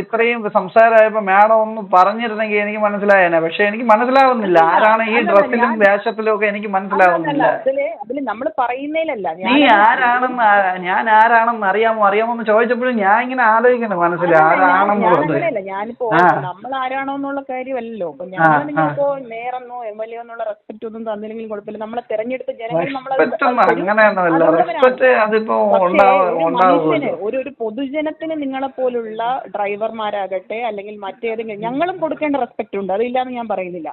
ഇത്രയും സംസാരമായപ്പോ മാഡം ഒന്ന് പറഞ്ഞിരുന്നെങ്കിൽ എനിക്ക് മനസ്സിലായേനെ. പക്ഷെ എനിക്ക് മനസ്സിലാവുന്നില്ല. ആരാണ് ഈ ഡ്രസ്സിലും വേഷത്തിലും ഒക്കെ എനിക്ക് മനസ്സിലാവുന്നില്ല. അതിൽ നമ്മൾ പറയുന്നതിലല്ല നീ ആരാണെന്ന് ഞാൻ ആരാണെന്ന് അറിയാമോ അറിയാമോ എന്ന് ചോദിച്ചപ്പോഴും ഞാൻ ഇങ്ങനെ ആലോചിക്കുന്നു മനസ്സിൽ ആരാണെന്നുള്ളത്. ഞാനിപ്പോ നമ്മൾ ആരാണോ എന്നുള്ള കാര്യമല്ലല്ലോ. അപ്പൊ ഞാൻ ഞങ്ങൾ ആ. നിങ്ങളിപ്പോ മേയറെന്നോ എം എൽ എ എന്നുള്ള റെസ്പെക്ട് ഒന്നും തന്നില്ലെങ്കിലും കുഴപ്പമില്ല. നമ്മളെ തെരഞ്ഞെടുത്ത ജനങ്ങൾ നമ്മളെ അങ്ങനെയൊന്നുമല്ല. റെസ്പെക്ട് അതിപ്പോ ഒരു പൊതുജനത്തിന് നിങ്ങളെ പോലുള്ള ഡ്രൈവർമാരാകട്ടെ അല്ലെങ്കിൽ മറ്റേതെങ്കിലും ഞങ്ങളും കൊടുക്കേണ്ട റെസ്പെക്ട് ഉണ്ട്. അതില്ലാന്ന് ഞാൻ പറയുന്നില്ല.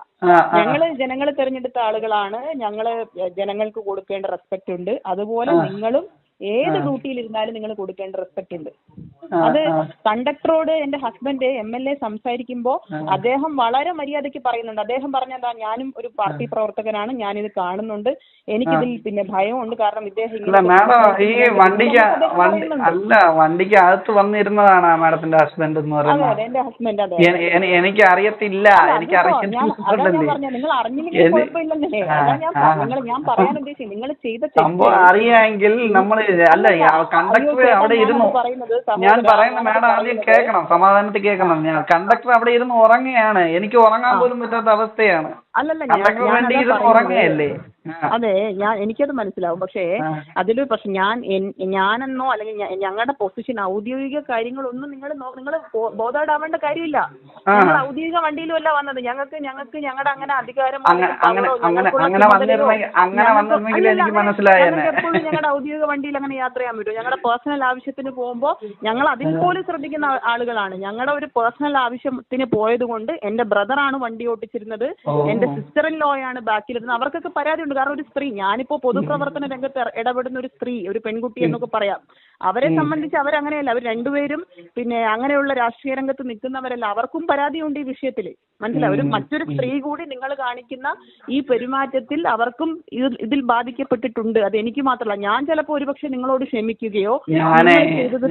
ഞങ്ങൾ ജനങ്ങൾ തെരഞ്ഞെടുത്ത ആളുകളാണ്. ഞങ്ങൾ ജനങ്ങൾക്ക് കൊടുക്കേണ്ട റെസ്പെക്ട് ഉണ്ട്. അതുപോലെ നിങ്ങളും ഏത് ഡ്യൂട്ടിയിൽ ഇരുന്നാലും നിങ്ങൾ കൊടുക്കേണ്ട റെസ്പെക്ട് ഉണ്ട്. അത്. കണ്ടക്ടറോട് എന്റെ ഹസ്ബൻഡ് എം എൽ എ സംസാരിക്കുമ്പോ അദ്ദേഹം വളരെ മര്യാദയ്ക്ക് പറയുന്നുണ്ട്. അദ്ദേഹം പറഞ്ഞ എന്താ ഞാനും ഒരു പാർട്ടി പ്രവർത്തകനാണ് ഞാൻ ഇത് കാണുന്നുണ്ട്. എനിക്കിതിൽ പിന്നെ ഭയമുണ്ട് കാരണം ഇദ്ദേഹം ഈ വണ്ടിക്ക് വണ്ടി അല്ല വണ്ടിക്ക് അകത്ത് വന്നിരുന്നതാണ് മാഡത്തിന്റെ ഹസ്ബൻഡ് എന്ന് പറയുന്നത്. എനിക്ക് അറിയത്തില്ല എനിക്ക് അറിയത്തില്ലേ നിങ്ങൾ പറയാൻ ഉദ്ദേശിച്ചു നിങ്ങൾ ചെയ്ത സംഭവം അറിയാമെങ്കിൽ നമ്മൾ അല്ല കണ്ടക്ടർ അവിടെ ഇരുന്നു. ഞാൻ പറയുന്ന മാഡം ആദ്യം കേൾക്കണം സമാധാനത്തിൽ കേൾക്കണം. ഞാൻ കണ്ടക്ടർ അവിടെ ഇരുന്ന് ഉറങ്ങുകയാണ്. എനിക്ക് ഉറങ്ങാൻ പോലും പറ്റാത്ത അവസ്ഥയാണ്. അല്ലല്ല. അതെ ഞാൻ എനിക്കത് മനസ്സിലാവും. പക്ഷേ ആ. അതിൽ പക്ഷെ ഞാൻ ഞാനെന്നോ അല്ലെങ്കിൽ ഞങ്ങളുടെ പൊസിഷൻ ഔദ്യോഗിക കാര്യങ്ങളൊന്നും നിങ്ങൾ നിങ്ങൾ ബോധേഡാവേണ്ട കാര്യമില്ല. ഞങ്ങൾ ഔദ്യോഗിക വണ്ടിയിലുമല്ല വന്നത്. ഞങ്ങൾക്ക് ഞങ്ങൾക്ക് ഞങ്ങളുടെ അങ്ങനെ അധികാരമോ എപ്പോഴും ഞങ്ങളുടെ ഔദ്യോഗിക വണ്ടിയിൽ അങ്ങനെ യാത്ര ചെയ്യാൻ പറ്റും. ഞങ്ങളുടെ പേഴ്സണൽ ആവശ്യത്തിന് പോകുമ്പോൾ ഞങ്ങൾ അതിൽ പോലും ശ്രദ്ധിക്കുന്ന ആളുകളാണ്. ഞങ്ങളുടെ ഒരു പേഴ്സണൽ ആവശ്യത്തിന് പോയത് കൊണ്ട് എന്റെ ബ്രദറാണ് വണ്ടി ഓട്ടിച്ചിരുന്നത്. ഓ. എന്റെ സിസ്റ്റർ ഇൻ ലോ ലോയാണ് ബാക്കിലിരുന്നത്. അവർക്കൊക്കെ പരാതി ഉണ്ട് കാരണം ഒരു സ്ത്രീ ഞാനിപ്പോ പൊതുപ്രവർത്തന രംഗത്ത് ഇട- ഇടപെടുന്ന ഒരു സ്ത്രീ ഒരു പെൺകുട്ടി എന്നൊക്കെ പറയാം. അവരെ സംബന്ധിച്ച് അവരങ്ങനെയല്ല അവർ രണ്ടുപേരും പിന്നെ അങ്ങനെയുള്ള രാഷ്ട്രീയ രംഗത്ത് നിൽക്കുന്നവരല്ല. അവർക്കും പരാതിയുണ്ട് ഈ വിഷയത്തിൽ മനസ്സിലായി? ഒരു മറ്റൊരു സ്ത്രീ കൂടി നിങ്ങൾ കാണിക്കുന്ന ഈ പെരുമാറ്റത്തിൽ അവർക്കും ഇത് ഇതിൽ ബാധിക്കപ്പെട്ടിട്ടുണ്ട്. അത് എനിക്ക് മാത്രമല്ല. ഞാൻ ചിലപ്പോ ഒരുപക്ഷെ നിങ്ങളോട് ക്ഷമിക്കുകയോ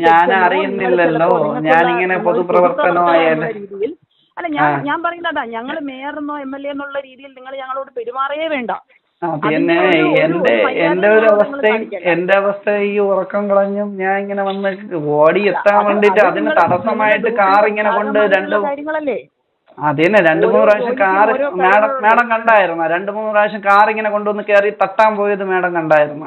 ഞാൻ അറിയുന്നില്ലല്ലോ. ഞാൻ ഇങ്ങനെ പൊതുപ്രവർത്തനമായ രീതിയിൽ അല്ല ഞാൻ ഞാൻ പറയുന്നതാ ഞങ്ങൾ മേയറെന്നോ എം എൽ എ എന്നുള്ള രീതിയിൽ നിങ്ങൾ ഞങ്ങളോട് പെരുമാറേ വേണ്ട. പിന്നെ എന്റെ എന്റെ ഒരു അവസ്ഥ എന്റെ അവസ്ഥ ഈ ഉറക്കം കളഞ്ഞും ഞാൻ ഇങ്ങനെ വന്ന് ഓടി എത്താൻ അത് വേണ്ടിട്ട് അത് അതിന് തടസ്സമായിട്ട് കാർ ഇങ്ങനെ കൊണ്ട് രണ്ട് അതന്നെ രണ്ട് മൂന്ന് പ്രാവശ്യം കാർ മാഡം മാഡം കണ്ടായിരുന്ന? രണ്ട് മൂന്ന് പ്രാവശ്യം കാർ ഇങ്ങനെ കൊണ്ടുവന്ന് കയറി തട്ടാൻ പോയത് മാഡം കണ്ടായിരുന്ന?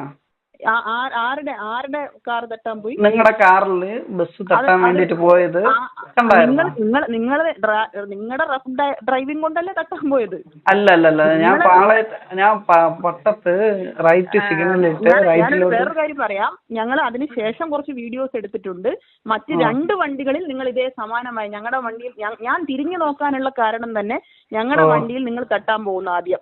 ആരുടെ ആരുടെ കാർ തട്ടാൻ പോയി? നിങ്ങളുടെ കാറിൽ ബസ് തട്ടാൻ അത് വേണ്ടിട്ട് പോയത് നിങ്ങൾ നിങ്ങൾ നിങ്ങൾ നിങ്ങളുടെ റഫ് ഡ്രൈവിംഗ് കൊണ്ടല്ലേ തട്ടാൻ പോയത്? അല്ല അല്ല അല്ല ഞാൻ പാളയത്ത് ഞാൻ പട്ടത്ത് റൈറ്റ് സിഗ്നലിട്ട് റൈറ്റിലോട്ട് വേറൊരു കാര്യം പറയാം. ഞങ്ങൾ അതിന് ശേഷം കുറച്ച് വീഡിയോസ് എടുത്തിട്ടുണ്ട്. മറ്റ് രണ്ട് വണ്ടികളിൽ നിങ്ങൾ ഇതേ സമാനമായി ഞങ്ങളുടെ വണ്ടിയിൽ ഞാൻ തിരിഞ്ഞു നോക്കാനുള്ള കാരണം തന്നെ ഞങ്ങളുടെ വണ്ടിയിൽ നിങ്ങൾ തട്ടാൻ പോകുന്നു ആദ്യം.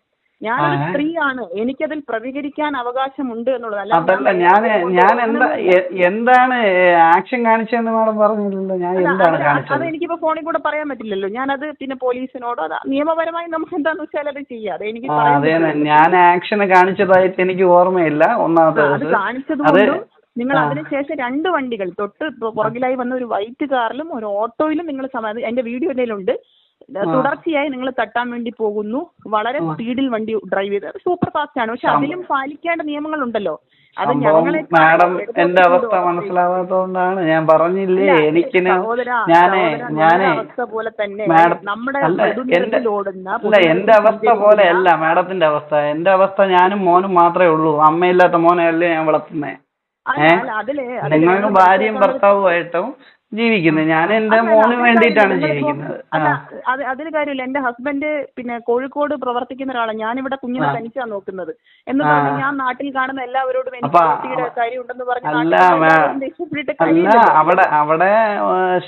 ഞാനൊരു. സ്ത്രീയാണ്. എനിക്കതിൽ പ്രതികരിക്കാൻ അവകാശമുണ്ട് എന്നുള്ളതല്ല. അതല്ല ഞാൻ ഞാൻ എന്താ എന്താണ് ആക്ഷൻ കാണിച്ചതെന്ന് മാഡം പറഞ്ഞില്ലല്ലോ ഞാൻ എന്താണ് അത് കാണിച്ചത്? എനിക്കിപ്പോ ഫോണിൽ കൂടെ പറയാൻ പറ്റില്ലല്ലോ. ഞാനത് പിന്നെ പോലീസിനോടോ അതാ നിയമപരമായി നമുക്ക് എന്താന്ന് വെച്ചാൽ അത് ചെയ്യാം. അത് എനിക്ക് അതെ ഞാൻ ആക്ഷൻ കാണിച്ചതായിട്ട് എനിക്ക് ഓർമ്മയില്ല. ഒന്നാമത്തെ അത് ദിവസം. കാണിച്ചത് അത് നിങ്ങൾ. അതിനുശേഷം രണ്ട് വണ്ടികൾ തൊട്ട് പുറകിലായി വന്ന ഒരു വൈറ്റ് കാറിലും ഒരു ഓട്ടോയിലും നിങ്ങൾ സമാധാനം എന്റെ വീഡിയോ എന്തെങ്കിലുണ്ട് തുടർച്ചയായി നിങ്ങൾ തട്ടാൻ വേണ്ടി പോകുന്നു. വളരെ സ്പീഡിൽ വണ്ടി ഡ്രൈവ് ചെയ്ത്. സൂപ്പർ ഫാസ്റ്റ് ആണ്. പക്ഷെ അതിലും പാലിക്കേണ്ട നിയമങ്ങളുണ്ടല്ലോ. അത് ഞങ്ങളെ മാഡം എന്റെ അവസ്ഥ. മനസ്സിലാവാത്തതുകൊണ്ടാണ് ഞാൻ പറഞ്ഞില്ലേ എനിക്ക് ഞാനേ ഞാനേ അവസ്ഥ പോലെ തന്നെ നമ്മുടെ അല്ല എന്റെ അവസ്ഥ പോലെ അല്ല മാഡത്തിന്റെ അവസ്ഥ. എന്റെ അവസ്ഥ ഞാനും മോനും മാത്രമേ ഉള്ളൂ. അമ്മയില്ലാത്ത മോനെയല്ലേ ഞാൻ വളർത്തുന്നേ? ഏഹ് നിങ്ങൾക്ക് ഭാര്യയും ഭർത്താവുമായിട്ടും ജീവിക്കുന്നത്. ഞാൻ എന്റെ മോന് വേണ്ടിയിട്ടാണ് ജീവിക്കുന്നത്. അത് അതിൽ കാര്യമില്ല. എന്റെ ഹസ്ബൻഡ് പിന്നെ കോഴിക്കോട് പ്രവർത്തിക്കുന്ന ഒരാളാണ്. ഞാനിവിടെ കുഞ്ഞിനെ. തനിച്ചാ നോക്കുന്നത്. എന്ന് പറഞ്ഞാൽ പറഞ്ഞ് ഞാൻ നാട്ടിൽ കാണുന്ന എല്ലാവരോടും എനിക്ക് കാര്യമുണ്ടെന്ന് പറഞ്ഞ്. അവിടെ അവിടെ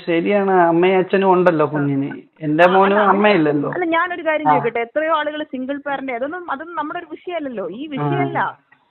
ശരിയാണ്. അമ്മയും അച്ഛനും ഉണ്ടല്ലോ കുഞ്ഞിന്. എന്റെ മോനും അമ്മയില്ലല്ലോ. അല്ല ഞാനൊരു കാര്യം ചോദിക്കട്ടെ. എത്രയോ ആളുകൾ സിംഗിൾ പാരന്റ് അതൊന്നും അതൊന്നും നമ്മുടെ ഒരു വിഷയമല്ലല്ലോ. ഈ വിഷയമല്ല.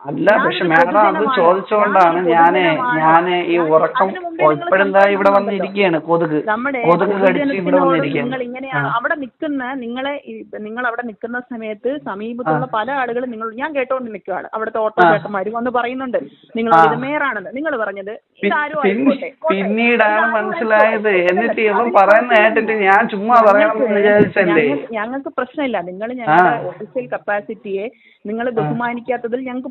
അല്ല പക്ഷെ മാഡം അത്. ചോദിച്ചുകൊണ്ടാണ് ഞാൻ ഞാൻ ഈ ഉറക്കം ഇപ്പോഴെന്താ ഇവിടെ. വന്നിരിക്കുകയാണ് കൊതുക്. കൊതുക് കടിച്ച് ഇവിടെ നിങ്ങൾ ഇങ്ങനെയാണ് അവിടെ നിൽക്കുന്ന നിങ്ങളെ നിങ്ങൾ അവിടെ നിൽക്കുന്ന സമയത്ത് സമീപത്തുള്ള പല ആളുകളും നിങ്ങൾ ഞാൻ കേട്ടോണ്ട് നിൽക്കുകയാണ് അവിടുത്തെ ഓട്ടോ ചേട്ടന്മാരും വന്ന് പറയുന്നുണ്ട്. നിങ്ങൾ. മേയറാണെന്ന് നിങ്ങൾ പറഞ്ഞത് ഇതാരും ആയിക്കോട്ടെ കോട്ടെ. പിന്നീടാണ് മനസ്സിലായത്. എന്നിട്ട് ഇവൻ പറയുന്ന കേട്ടിട്ട് ഞാൻ ചുമ്മാ പറയണമെന്ന് വിചാരിച്ചല്ലേ? ഞങ്ങ- ഞങ്ങൾക്ക് പ്രശ്നമില്ല. നിങ്ങൾ ഞങ്ങളുടെ ഒഫീഷ്യൽ കപ്പാസിറ്റിയെ നിങ്ങൾ ബഹുമാനിക്കാത്തതിൽ ഞങ്ങൾക്ക്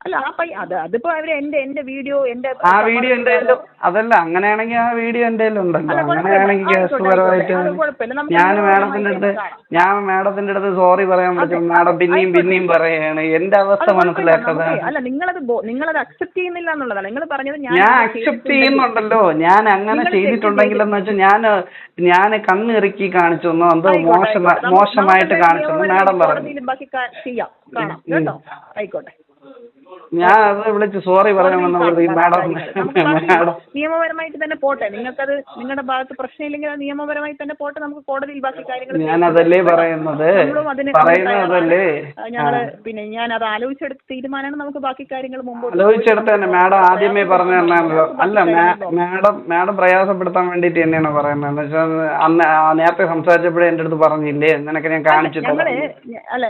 അല്ല ആ പയ്യ അത് അതിപ്പോ അവർ എന്റെ എന്റെ വീഡിയോ എന്റെ ആ വീഡിയോ എന്റെ അതല്ല അങ്ങനെയാണെങ്കിൽ ആ വീഡിയോ എന്റെ ഉണ്ടല്ലോ. അങ്ങനെയാണെങ്കിൽ കേസുപരമായിട്ട് ഞാൻ മാഡത്തിന്റെ അടുത്ത് ഞാൻ മാഡത്തിന്റെ അടുത്ത് സോറി പറയാൻ പറ്റും. മാഡം പിന്നെയും പിന്നെയും പറയാണ്. എന്റെ അവസ്ഥ മനസ്സിലാക്കാതെ. അല്ല നിങ്ങളത് നിങ്ങളത് അക്സെപ്റ്റ് ചെയ്യുന്നില്ല എന്നുള്ളതാണ്. നിങ്ങൾ പറഞ്ഞത് ഞാൻ അക്സെപ്റ്റ് ചെയ്യുന്നുണ്ടല്ലോ. ഞാൻ അങ്ങനെ ചെയ്തിട്ടുണ്ടെങ്കിലെന്ന് വെച്ചാൽ ഞാൻ ഞാൻ കണ്ണിറുക്കി കാണിച്ചു എന്നോ എന്തോ മോശമായിട്ട് നമുക്ക് കാണിച്ചു എന്ന് മാഡം പറഞ്ഞു. ചെയ്യാം. കാണാം. കേട്ടോ? ആയിക്കോട്ടെ. ഞാൻ അത് വിളിച്ച് സോറി വന്നപ്പോഴത്തേക്ക് മാഡം മാഡം. നിയമപരമായിട്ട് തന്നെ പോട്ടെ. നിങ്ങൾക്കത് നിങ്ങളുടെ ഭാഗത്ത് പ്രശ്നമില്ലെങ്കിൽ അത് നിയമപരമായി തന്നെ പോട്ടെ. നമുക്ക് കോടതിയിൽ ബാക്കി കാര്യങ്ങൾ ഞാൻ അതല്ലേ പറയുന്നത്. പറയുന്നത് അല്ലേ പറയുന്നതല്ലേ ഞങ്ങൾ പിന്നെ ഞാൻ അത് ആലോചിച്ചെടുത്ത തീരുമാനമാണ് നമുക്ക് ബാക്കി കാര്യങ്ങൾ മുമ്പോട്ട് ആലോചിച്ചെടുത്ത് തന്നെ. മാഡം ആദ്യമേ പറഞ്ഞു തന്നാണല്ലോ അല്ല മാഡം മാഡം പ്രയാസപ്പെടുത്താൻ വേണ്ടിട്ട് തന്നെയാണ് പറയുന്നത്. എന്ന് വെച്ചാൽ അന്ന് നേരത്തെ സംസാരിച്ചപ്പോഴേ എന്റെ അടുത്ത് പറഞ്ഞില്ലേ? നിനക്ക് ഞാൻ കാണിച്ചിട്ടുണ്ട് അല്ല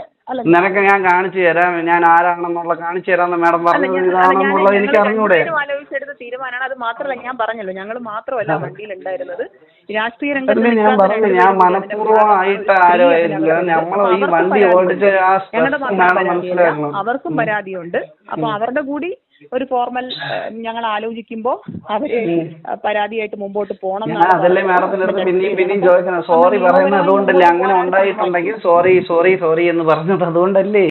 നിനക്ക് ഞാൻ കാണിച്ചു തരാം ഞാൻ ആരാണെന്നുള്ള കാണിച്ചു തരാമെന്ന് മാഡം പറഞ്ഞത് ഇതാണെന്നുള്ളത് എനിക്ക് അറിഞ്ഞൂടെ? രണ്ടുപേരും ആലോചിച്ചെടുത്ത തീരുമാനമാണ്. അത് മാത്രമല്ല ഞാൻ പറഞ്ഞല്ലോ ഞങ്ങൾ മാത്രമല്ല വണ്ടിയിൽ ഉണ്ടായിരുന്നത്. രാഷ്ട്രീയ രംഗത്ത് ഞാൻ പറഞ്ഞു ഞാൻ മനഃപൂർവമായിട്ട്. ആരോ ആയില്ല നമ്മൾ ഈ വണ്ടി. ഓടിച്ച് ആ ഞങ്ങളുടെ മാഡം പരാതിയില്ല മനസ്സിലാക്കണം. അവർക്കും പരാതിയുണ്ട്. അപ്പൊ അവരുടെ കൂടി ഒരു ഫോർമൽ ഞങ്ങൾ ആലോചിക്കുമ്പോൾ അവർ പരാതിയായിട്ട് മുമ്പോട്ട് പോകണം അതല്ലേ മാഡത്തിന്റെ അടുത്ത് പിന്നെയും പിന്നെയും സോറി പറയുന്നത് അതുകൊണ്ടല്ലേ അങ്ങനെ ഉണ്ടായിട്ടുണ്ടെങ്കിൽ സോറി സോറി സോറി എന്ന് പറഞ്ഞത്. അതുകൊണ്ടല്ലേ?